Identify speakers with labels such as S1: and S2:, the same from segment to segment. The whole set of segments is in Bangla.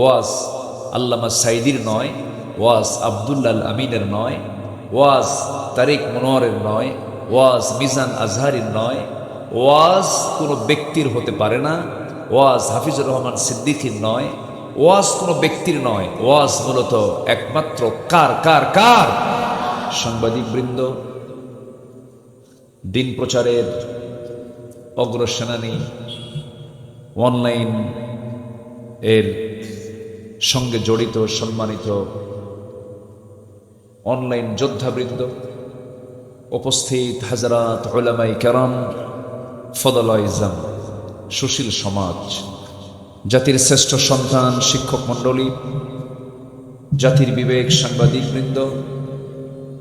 S1: ওয়াজ আল্লামা সাইদির নয়, ওয়াজ আবদুল্লাল আমিনের নয়, ওয়াজ তারিক মনোয়ারের নয়, ওয়াজ মিজান আজহারির নয়, ওয়াজ কোনো ব্যক্তির হতে পারে না, ওয়াজ হাফিজুর রহমান সিদ্দিকির নয়, ওয়াজ কোনো ব্যক্তির নয়, ওয়াজ মূলত একমাত্র কার কার কার? সাংবাদিকবৃন্দ, দিন প্রচারের অগ্রসেনানী, অনলাইন এর সঙ্গে জড়িত, সম্মানিত অনলাইন যোদ্ধাবৃন্দ, উপস্থিত হাজারাত ওলামাই কেরাম ফদলাইজাম সুশীল সমাজ, জাতির শ্রেষ্ঠ সন্তান, শিক্ষক মণ্ডলী, জাতির বিবেক সাংবাদিকবৃন্দ,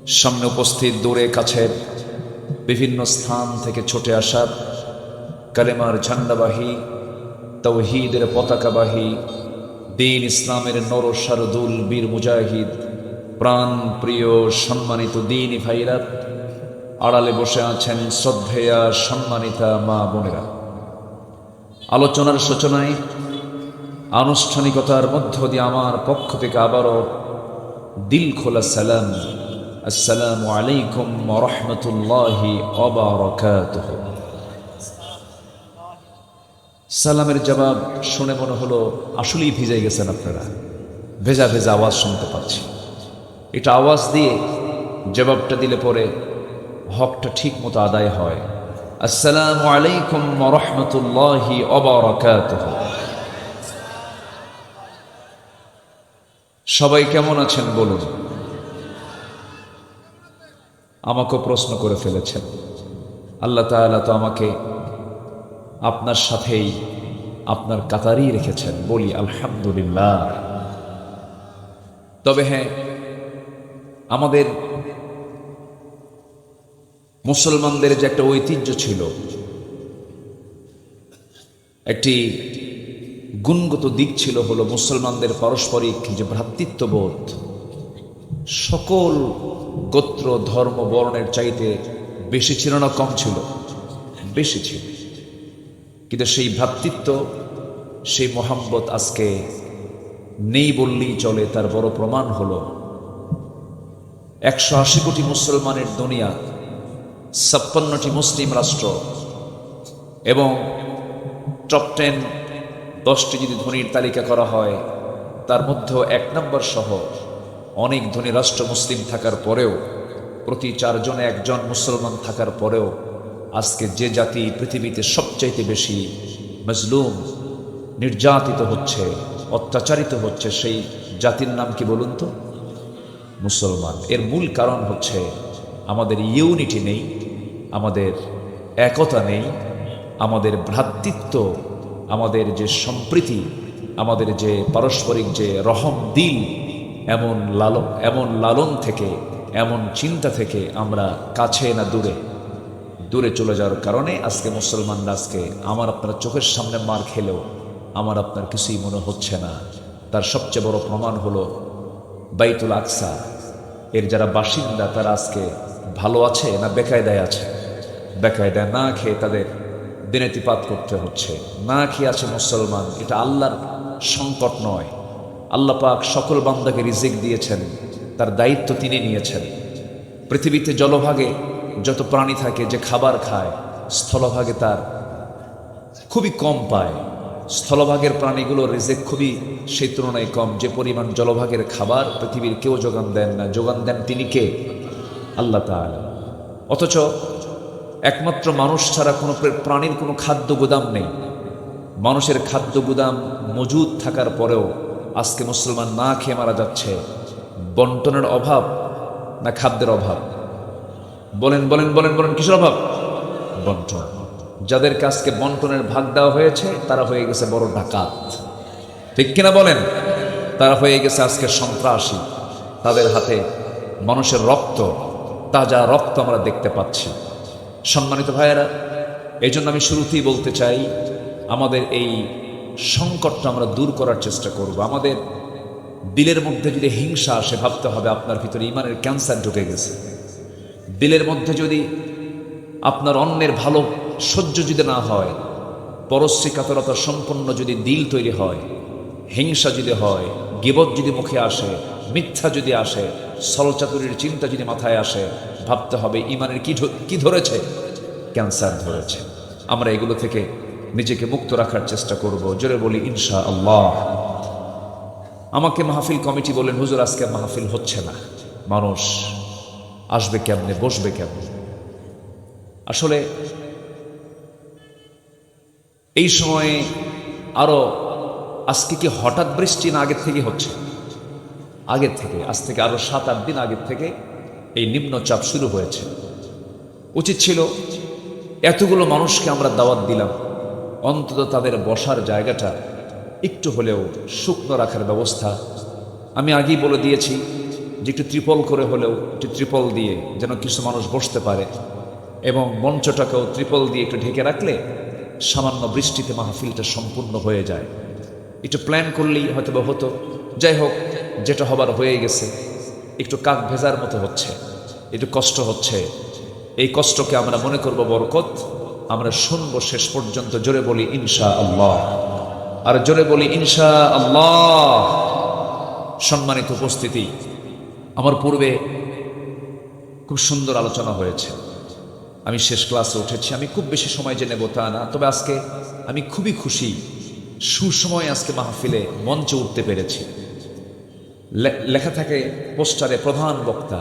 S1: সামনে উপস্থিত দূরে কাছের বিভিন্ন স্থান থেকে ছুটে আসার কালেমার ঝান্ডাবাহী, তৌহিদের পতাকাবাহী দিন ইসলামের নর শারদুল বীর মুজাহিদ, প্রাণ প্রিয় সম্মানিত দিন ভাইরা, আড়ালে বসে আছেন শ্রদ্ধেয়া সম্মানিতা মা বোনেরা। আলোচনার সূচনায় আনুষ্ঠানিকতার মধ্য দিয়ে আমার পক্ষ থেকে আবারও দিল খোলা সালাম। আসসালামু আলাইকুম রহমতুল্লাহি অবরকাতুহ সালামের জবাব শুনে মনে হলো আসলেই ভিজে গেছেন আপনারা। ভেজা ভেজা আওয়াজ শুনতে পাচ্ছি। এটা আওয়াজ দিয়ে জবাবটা দিলে পরে হকটা ঠিক মতো আদায় হয়। আসসালামু আলাইকুম রহমতুল্লাহি সবাই কেমন আছেন বলুন। আমাকেও প্রশ্ন করে ফেলেছেন। আল্লাহ তো আমাকে আপনার সাথেই আপনার কাতারই রেখেছেন। বলি, আলহামদুলিল্লাহ। তবে হ্যাঁ আমাদের মুসলমানদের যে একটা ঐতিহ্য ছিল, একটি গুণগত দিক ছিল হলো মুসলমানদের পারস্পরিক যে ভ্রাতৃত্ববোধ। সকল গোত্র, ধর্ম, বর্ণের চাইতে বেশি ছিল না, কম ছিল? বেশি ছিল। কিন্তু সেই ভ্রাতৃত্ব, সেই মোহাম্মত আজকে নেই বললেই চলে, তার বড় প্রমাণ হলো একশো আশি কোটি মুসলমানের দুনিয়া, ছাপ্পান্নটি মুসলিম রাষ্ট্র এবং টপ টেন দশটি যদি ধনীর তালিকা করা হয়, তার মধ্যেও এক নম্বর সহ অনেক ধনী রাষ্ট্র মুসলিম থাকার পরেও, প্রতি চারজনে একজন মুসলমান থাকার পরেও আজকে যে জাতি পৃথিবীতে সবচাইতে বেশি মজলুম, নির্যাতিত হচ্ছে, অত্যাচারিত হচ্ছে, সেই জাতির নাম কি বলুন তো? মুসলমান। এর মূল কারণ হচ্ছে আমাদের ইউনিটি নেই, আমাদের একতা নেই, আমাদের ভ্রাতৃত্ব, আমাদের যে সম্প্রীতি, আমাদের যে পারস্পরিক যে রহম দিল, এমন লালন এমন লালন থেকে, এমন চিন্তা থেকে আমরা কাছে না দূরে। দূরে চলে যাওয়ার কারণে আজকে মুসলমানরা আজকে আমার আপনার চোখের সামনে মার খেলেও আমার আপনার কিছুই মনে হচ্ছে না। তার সবচেয়ে বড় প্রমাণ হলো বাইতুল আকসা। এর যারা বাসিন্দা, তারা আজকে ভালো আছে না বেকায়দায় আছে? বেকায়দায় না খেয়ে তাদের দিনেতিপাত করতে হচ্ছে। না খেয়ে আছে মুসলমান, এটা আল্লাহর সংকট নয়। আল্লাহ পাক সকল বান্দাকে রিজিক দিয়েছেন, তার দায়িত্ব তিনি নিয়েছেন। পৃথিবীতে জলভাগে যত প্রাণী থাকে যে খাবার খায়, স্থলভাগে তার খুবই কম পায়। স্থলভাগের প্রাণীগুলো রিজেক খুবই সেই তুলনায় কম। যে পরিমাণ জলভাগের খাবার পৃথিবীর কেউ যোগান দেন না। যোগান দেন তিনি কে? আল্লাহ অথচ একমাত্র মানুষ ছাড়া কোনো প্রাণীর কোনো খাদ্য গুদাম নেই। মানুষের খাদ্য গুদাম মজুদ থাকার পরেও আজকে মুসলমান না খেয়ে মারা যাচ্ছে। বন্টনের অভাব না খাদ্যের অভাব? বলেন বলেন বলেন বলেন, কিসের অভাব? বন্টন। যাদের কাছকে বন্টনের ভাগ দেওয়া হয়েছে, তারা হয়ে গেছে বড় ডাকাত। ঠিক কিনা বলেন? তারা হয়ে গেছে আজকে সন্ত্রাসী। তাদের হাতে মানুষের রক্ত, তাজা রক্ত আমরা দেখতে পাচ্ছি। সম্মানিত ভাইয়েরা এই জন্য আমি শুরুতেই বলতে চাই, আমাদের এই সংকটটা আমরা দূর করার চেষ্টা করব। আমাদের দিলের মধ্যে যদি হিংসা আসে, ভাবতে হবে আপনার ভিতরে ইমানের ক্যান্সার ঢুকে গেছে। দিলের মধ্যে যদি আপনার অন্যের ভালো সহ্য যদি না হয়, পরশ্রী কাতরতা সম্পন্ন যদি দিল তৈরি হয়, হিংসা যদি হয়, গিবত যদি মুখে আসে, মিথ্যা যদি আসে সলচাতুরির চিন্তা যদি মাথায় আসে, ভাবতে হবে ইমানের কি কি ধরেছে? ক্যান্সার ধরেছে। আমরা এগুলো থেকে নিজেকে মুক্ত রাখার চেষ্টা করব। জোরে বলি ইনশা আল্লাহ আমাকে মাহফিল কমিটি বলেন, হুজুর, আজকে মাহফিল হচ্ছে না। মানুষ আসবে কেমনে, বসবে কেমনে? আসলে এই সময়ে আরও আজকে কি হঠাৎ বৃষ্টি না আগের থেকে হচ্ছে? আগের থেকে, আজ থেকে আরও সাত, আট দিন আগের থেকে এই নিম্নচাপ শুরু হয়েছে। উচিত ছিল এতগুলো মানুষকে আমরা দাওয়াত দিলাম। অন্তত তাদের বসার জায়গাটা একটু হলেও শুকনো রাখার ব্যবস্থা। আমি আগেই বলে দিয়েছি যে একটু ত্রিপল করে হলেও একটু ত্রিপল দিয়ে যেন কিছু মানুষ বসতে পারে এবং মঞ্চটাকেও ত্রিপল দিয়ে একটু ঢেকে রাখলে সামান্য বৃষ্টিতে মাহফিলটা সম্পূর্ণ হয়ে যায়। একটু প্ল্যান করলেই হয়তো বা হতো। যাই হোক, যেটা হবার হয়ে গেছে। একটু কাক ভেজার মতো হচ্ছে। একটু কষ্ট হচ্ছে। এই কষ্টকে আমরা মনে করব বরকত। আমরা শুনব শেষ পর্যন্ত, জোরে বলি ইনশা আল্লাহ আর জোরে বলি ইনশা আল্লাহ সম্মানিত উপস্থিতি। আমার পূর্বে খুব সুন্দর আলোচনা হয়েছে। আমি শেষ ক্লাসে উঠেছি, আমি খুব বেশি সময় জেনে তা না, তবে আজকে আমি খুবই খুশি। সুসময় আজকে মাহফিলে মঞ্চে উঠতে পেরেছি। লেখা থাকে পোস্টারে প্রধান বক্তা,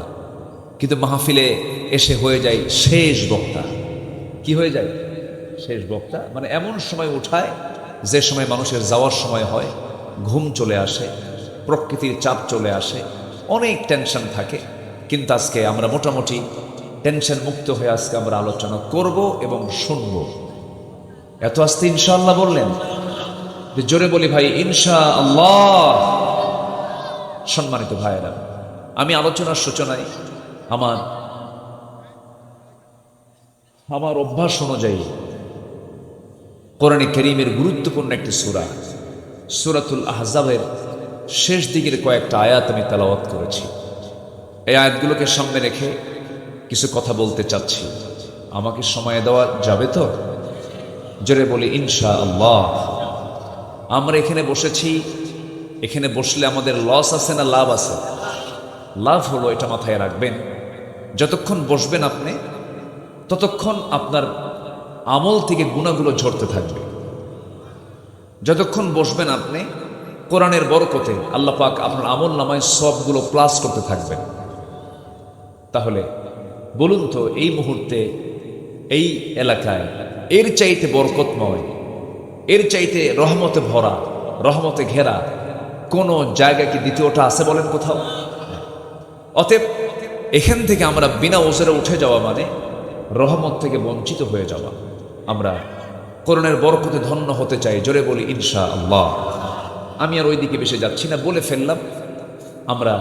S1: কিন্তু মাহফিলে এসে হয়ে যায় শেষ বক্তা। কি হয়ে যায়? শেষ বক্তা? মানে এমন সময় উঠায়, যে সময় মানুষের যাওয়ার সময় হয়, ঘুম চলে আসে, প্রকৃতির চাপ চলে আসে অনেক টেনশন থাকে। কিন্তু আজকে আমরা মোটামুটি টেনশন মুক্ত হয়ে আজকে আমরা আলোচনা করব এবং শুনব। এত আস্তে ইনশাআল্লাহ বললেন? জোরে বলি ভাই ইনশা আল্লাহ সম্মানিত ভাইয়েরা, আমি আলোচনার সূচনায় আমার আমার অভ্যাস অনুযায়ী কোরআনে করিমের গুরুত্বপূর্ণ একটি সুরা, সুরাতুল আহজাবের শেষ দিকের কয়েকটা আয়াত আমি তেলাওয়াত করেছি। এই আয়াতগুলোকে সামনে রেখে কিছু কথা বলতে চাচ্ছি। আমাকে সময় দেওয়া যাবে তো? জোরে বলি ইনশা আল্লাহ আমরা এখানে বসেছি, এখানে বসলে আমাদের লস আছে না লাভ আছে? লাভ হলো এটা মাথায় রাখবেন। যতক্ষণ বসবেন আপনি, ততক্ষণ আপনার আমল থেকে গুণাগুলো ঝরতে থাকবে। যতক্ষণ বসবেন আপনি কোরআনের বরকতে আল্লাহ পাক আপনার আমল নামায় সবগুলো প্লাস করতে থাকবেন। তাহলে বলুন তো, এই মুহূর্তে এই এলাকায় এর চাইতে বরকতময়, এর চাইতে রহমতে ভরা, রহমতে ঘেরা কোন জায়গা কি দ্বিতীয়টা আছে বলেন কোথাও? অতএব এখান থেকে আমরা বিনা ওজরে উঠে যাওয়া মানে রহমত থেকে বঞ্চিত হয়ে যাওয়া। আমরা করোনার বরকতে ধন্য হতে চাই, জোরে বলি ইনশা আল্লাহ আমি আর ওই দিকে বেশি যাচ্ছি না। বলে ফেললাম, আমরা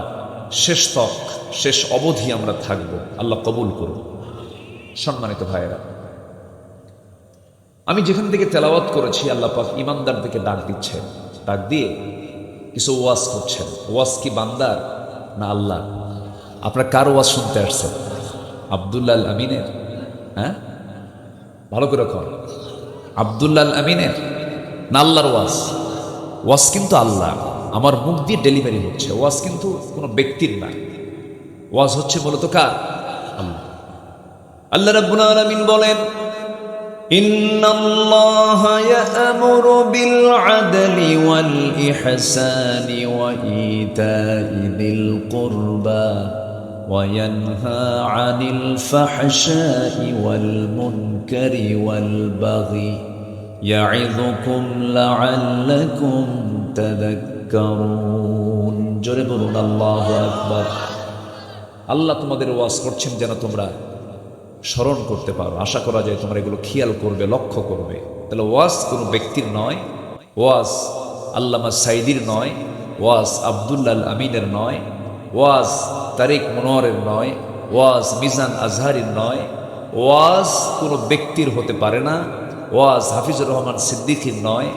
S1: শেষ তক শেষ অবধি আমরা থাকব। আল্লাহ কবুল করুন। সম্মানিত ভাইয়েরা, আমি যেখান থেকে তেলাওয়াত করেছি, আল্লাহ ইমানদার দিকে ডাক দিচ্ছেন। ডাক দিয়ে কিছু ওয়াজ করছেন। ওয়াজ কি বান্দার না আল্লাহ? আপনার কার ওয়াজ শুনতে আসছেন আবদুল্লাল আমিনের? হ্যাঁ? ভালো করে কর আবদুল্লাল আমিনের? না আল্লাহর ওয়াজ? ওয়াজ কিন্তু আল্লাহ আমার মুখ দিয়ে ডেলিভারি হচ্ছে ওয়াজ কিন্তু কোনো ব্যক্তির না ওয়াজ হচ্ছে মূলত কার আল্লাহ আল্লাহ রাব্বুল আলামিন বলেন
S2: إن الله يأمر بالعدل والإحسان وإيتاء ذي القربى وينهى عن الفحشاء والمنكر والبغي يعظكم لعلكم تذكرون جرب الله أكبر
S1: আল্লাহ তোমাদের ওয়াজ করছেন যেন তোমরা স্মরণ করতে পারো আশা করা যায় তোমরা এগুলো খেয়াল করবে লক্ষ্য করবে তাহলে ওয়াজ কোনো ব্যক্তির নয় ওয়াজ আল্লামা সাইদির নয় ওয়াজ আবদুল্লাল আমিনের নয় ওয়াজ তারিক মনোয়ারের নয় ওয়াজ মিজান আজহারির নয় ওয়াজ কোনো ব্যক্তির হতে পারে না ওয়াজ হাফিজুর রহমান সিদ্দিকির নয়,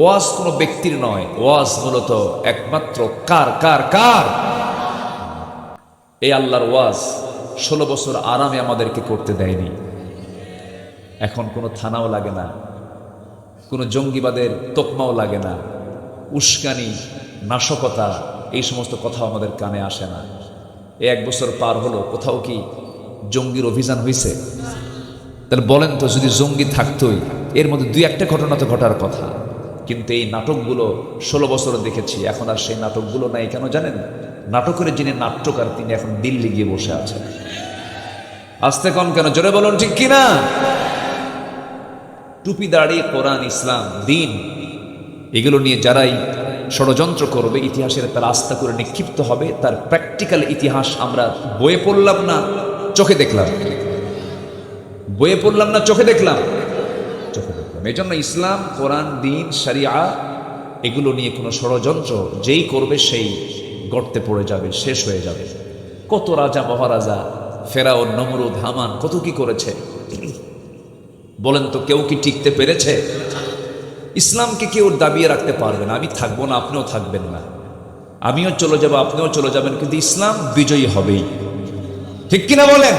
S1: ওয়াজ কোনো ব্যক্তির নয়, ওয়াজ মূলত একমাত্র কার কার কার? এই আল্লাহর ওয়াজ ষোলো বছর আরামে আমাদেরকে করতে দেয়নি। এখন কোনো থানাও লাগে না, কোনো জঙ্গিবাদের তোকমাও লাগে না, উস্কানি, নাশকতা, এই সমস্ত কথা আমাদের কানে আসে না। এক বছর পার হলো, কোথাও কি জঙ্গির অভিযান হয়েছে তাহলে বলেন তো, যদি জঙ্গি থাকতোই, এর মধ্যে দুই একটা ঘটনা তো ঘটার কথা। কিন্তু এই নাটকগুলো ষোলো বছর দেখেছি, এখন আর সেই নাটকগুলো নাই, কেন জানেন? নাটকের যিনি নাট্যকার, তিনি এখন দিল্লি গিয়ে বসে আছেন। আসতে কন কেন, জোরে বলুন, ঠিক কিনা? টুপি, দাড়ি, কোরআন, ইসলাম, দিন, এগুলো নিয়ে যারাই ষড়যন্ত্র করবে, ইতিহাসের তার আস্থা করে নিক্ষিপ্ত হবে, তার প্র্যাকটিক্যাল ইতিহাস আমরা বয়ে পড়লাম না, চোখে দেখলাম। বইয়ে পড়লাম না, চোখে দেখলাম? চোখে দেখলাম। এই জন্য ইসলাম, কোরআন, দিন সারিয়া এগুলো নিয়ে কোনো ষড়যন্ত্র যেই করবে সেই গর্তে পড়ে যাবে, শেষ হয়ে যাবে। কত রাজা, মহারাজা ফেরাও নমরুদ, হামান, কত কি করেছে? বলেন তো, কেউ কি টিকতে পেরেছে? ইসলামকে কেউ দাবিয়ে রাখতে পারবে না। আমি থাকব না, আপনিও থাকবেন না। আমিও চলে যাব, আপনিও চলে যাবেন, কিন্তু ইসলাম বিজয়ী হবেই। ঠিক কিনা বলেন?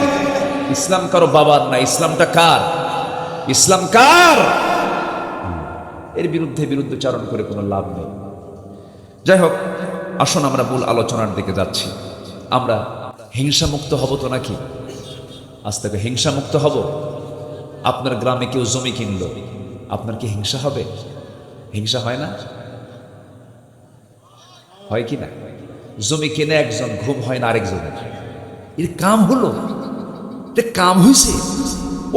S1: ইসলাম কারও বাবার না, ইসলামটা কার? ইসলাম কার? এর বিরুদ্ধে বিরুদ্ধে চারণ করে কোনো লাভ নেই। যাই হোক, আসুন আমরা মূল আলোচনার দিকে যাচ্ছি। আমরা হিংসামুক্ত হব তো নাকি? আজ থেকে হিংসামুক্ত হব? আপনার গ্রামে কেউ জমি কিনলো, আপনার কি হিংসা হবে? হিংসা হয় না? হয় কি না? জমি কিনে একজন, ঘুম হয় না আরেকজনের। এর কাম হলো কাম হয়েছে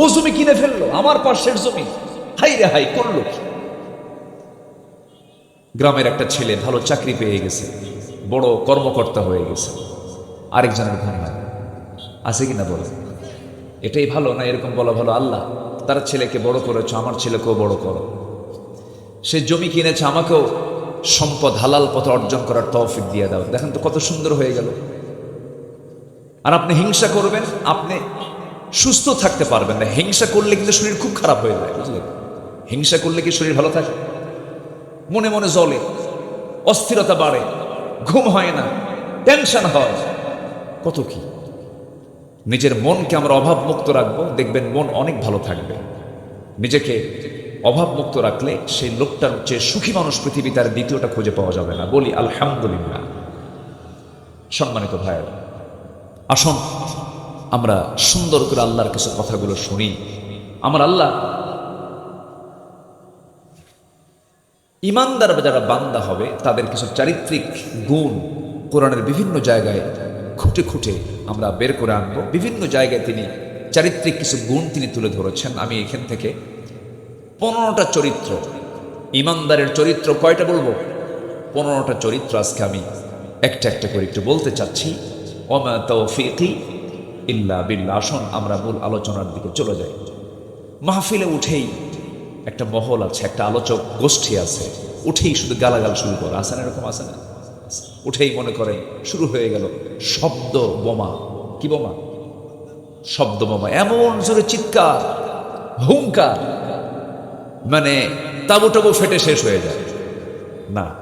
S1: ও জমি কিনে ফেলল, আমার পাশের জমি। হাই রে হাই করল? গ্রামের একটা ছেলে ভালো চাকরি পেয়ে গেছে, বড় কর্মকর্তা হয়ে গেছে। আরেকজনের হয় আছে কিনা বলো? এটাই ভালো না এরকম বলা ভালো? আল্লাহ, তার ছেলেকে বড় করেছ, আমার ছেলেকেও বড় করো। সে জমি কিনেছে, আমাকেও সম্পদ, হালাল পথে অর্জন করার তৌফিক দিয়ে দাও। দেখেন তো কত সুন্দর হয়ে গেল। আর আপনি হিংসা করবেন, আপনি সুস্থ থাকতে পারবেন না। হিংসা করলে কিন্তু শরীর খুব খারাপ হয়ে যায়, বুঝলেন? হিংসা করলে কি শরীর ভালো থাকে? মনে মনে জ্বলে, অস্থিরতা বাড়ে, ঘুম হয় না টেনশন হয়। কত কি? নিজের মনকে আমরা অভাবমুক্ত রাখব, দেখবেন মন অনেক ভালো থাকবে। নিজেকে অভাবমুক্ত রাখলে সেই লোকটার চেয়ে সুখী মানুষ পৃথিবী তার দ্বিতীয়টা খুঁজে পাওয়া যাবে না। বলি, আলহামদুলিল্লাহ। সম্মানিত ভাইয়ের আসুন, আমরা সুন্দর করে আল্লাহর কিছু কথাগুলো শুনি। আমার আল্লাহ ইমানদার যারা বান্দা হবে, তাদের কিছু চারিত্রিক গুণ কোরআনের বিভিন্ন জায়গায় খুঁটে খুঁটে আমরা বের করে আনব। বিভিন্ন জায়গায় তিনি চারিত্রিক কিছু গুণ তিনি তুলে ধরেছেন। আমি এখান থেকে পনেরোটা চরিত্র, ইমানদারের চরিত্র কয়টা বলব? পনেরোটা চরিত্র আজকে আমি একটা একটা করে একটু বলতে চাচ্ছি। ওমা তৌফিকি ইল্লা বিল্লা আসুন, আমরা মূল আলোচনার দিকে চলে যাই। মাহফিলে উঠেই একটা মহল আছে, একটা আলোচক গোষ্ঠী আছে। উঠেই শুধু গালাগাল শুরু করে। আসেন এরকম? আসে না? উঠেই মনে করে, শুরু হয়ে গেল শব্দ বোমা। কি বোমা? শব্দ বোমা। এমন জোরে চিৎকার, হুঙ্কার। মানে তাবু টাবু ফেটে শেষ হয়ে যায়। না।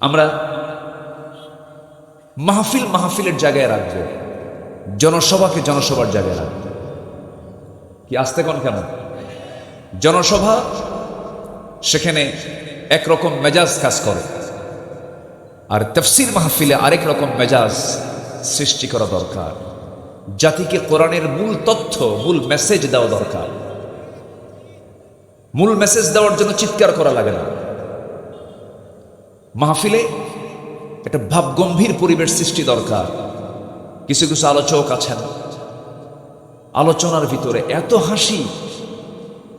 S1: আমরা মাহফিল মাহফিলের জায়গায় রাখব। জনসভাকে জনসভার জায়গায় রাখব। কি আসতে কোন কেন? জনসভা, সেখানে একরকম মেজাজ কাজ করে। আর তফসির মাহফিলে আরেক রকম মেজাজ সৃষ্টি করা দরকার। জাতিকে কোরআনের মূল তথ্য, মূল মেসেজ দেওয়া দরকার। মূল মেসেজ দেওয়ার জন্য চিৎকার করা লাগে না। মাহফিলে একটা ভাবগম্ভীর পরিবেশ সৃষ্টি দরকার। কিছু কিছু আলোচক আছেন। আলোচনার ভিতরে এত হাসি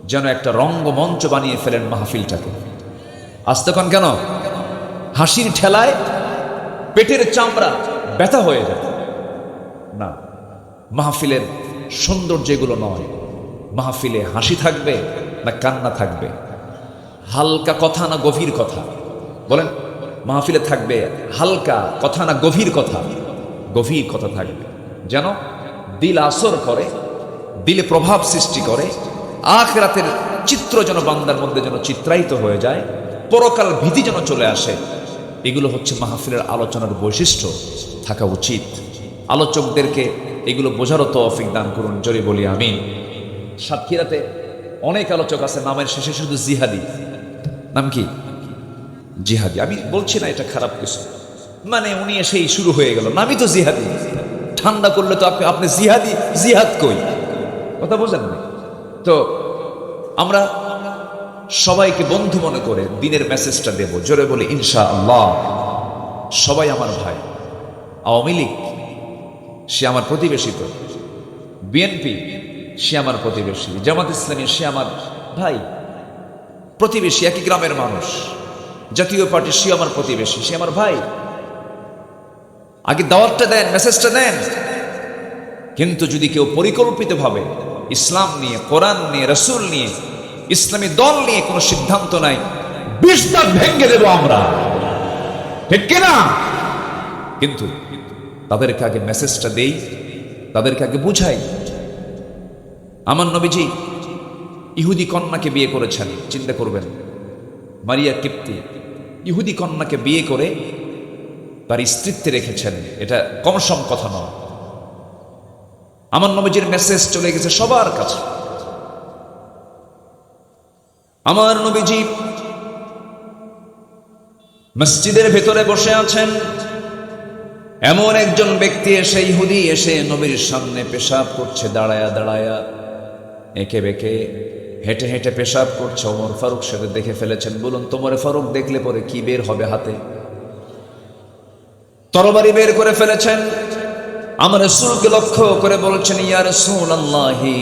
S1: যেন একটা রঙ্গমঞ্চ বানিয়ে ফেলেন মাহফিলটাকে। আসতে কন কেন? হাসির ঠেলায় পেটের চামড়া ব্যথা হয়ে যায়। না, মাহফিলের সৌন্দর্য এগুলো নয়। মাহফিলে হাসি থাকবে না কান্না থাকবে? হালকা কথা না গভীর কথা? বলেন। মাহফিলে থাকবে হালকা কথা না গভীর কথা? গভীর কথা থাকবে। যেন দিল আসর করে, দিলে প্রভাব সৃষ্টি করে, আখরাতের চিত্র যেন বান্দার মধ্যে যেন চিত্রায়িত হয়ে যায়, পরকাল ভীতি যেন চলে আসে, এগুলো হচ্ছে মাহফিলের আলোচনার বৈশিষ্ট্য, থাকা উচিত। আলোচকদেরকে এগুলো বোঝারও তৌফিক দান করুন, জোরে বলি আমি সাতক্ষীরাতে অনেক আলোচক আছে, নামের শেষে শুধু জিহাদি। নাম কি? জিহাদি। আমি বলছি না এটা খারাপ কিছু। মানে উনি এসেই শুরু হয়ে গেল। আমি তো জিহাদি। ঠান্ডা করলে তো আপনি আপনি জিহাদি, জিহাদ কই? কথা বোঝেন না? তো আমরা সবাইকে বন্ধু মনে করে দিনের মেসেজটা দেব। জোরে বলে ইনশা আল্লাহ সবাই আমার ভাই। আওয়ামী লীগ, সে আমার প্রতিবেশী তো বিএনপি, সে আমার প্রতিবেশী। জামাত ইসলামী, সে আমার ভাই। প্রতিবেশী, একই গ্রামের মানুষ। জাতীয় পার্টি, সে আমার প্রতিবেশী, সে আমার ভাই। আগে দাওয়াতটা দেন, মেসেজটা দেন। কিন্তু যদি কেউ পরিকল্পিতভাবে ইসলাম নিয়ে, কোরআন নিয়ে, রসুল নিয়ে, ইসলামী দল নিয়ে কোনো সিদ্ধান্ত নাই দাঁত ভেঙে দেব আমরা। ঠিক কিনা কিন্তু তাদেরকে আগে মেসেজটা দেই, তাদেরকে আগে বুঝাই। আমার নবীজি ইহুদি কন্যাকে বিয়ে করেছেন, চিন্তা করবেন। মারিয়া কিপ্তি। ইহুদি কন্যাকে বিয়ে করে তার স্ত্রীত্বে রেখেছেন। এটা কম সম কথা নয়। আমার নবীজির মেসেজ চলে গেছে সবার কাছে। আমার নবীজি মসজিদের ভেতরে বসে আছেন। এমন একজন ব্যক্তি এসে, ইহুদি এসে নবীর সামনে পেশাব করছে, দাঁড়ায়া দাঁড়ায়া, এঁকে বেঁকে হেঁটে হেঁটে পেশাব করছে ওমর ফারুক সেটা দেখে ফেলেছেন। বলুন, তোমার ফারুক দেখলে পরে কি বের হবে হাতে? তরবারি বের করে ফেলেছেন। আমার রসুলকে লক্ষ্য করে বলছেন ইয়ার সুন আল্লাহি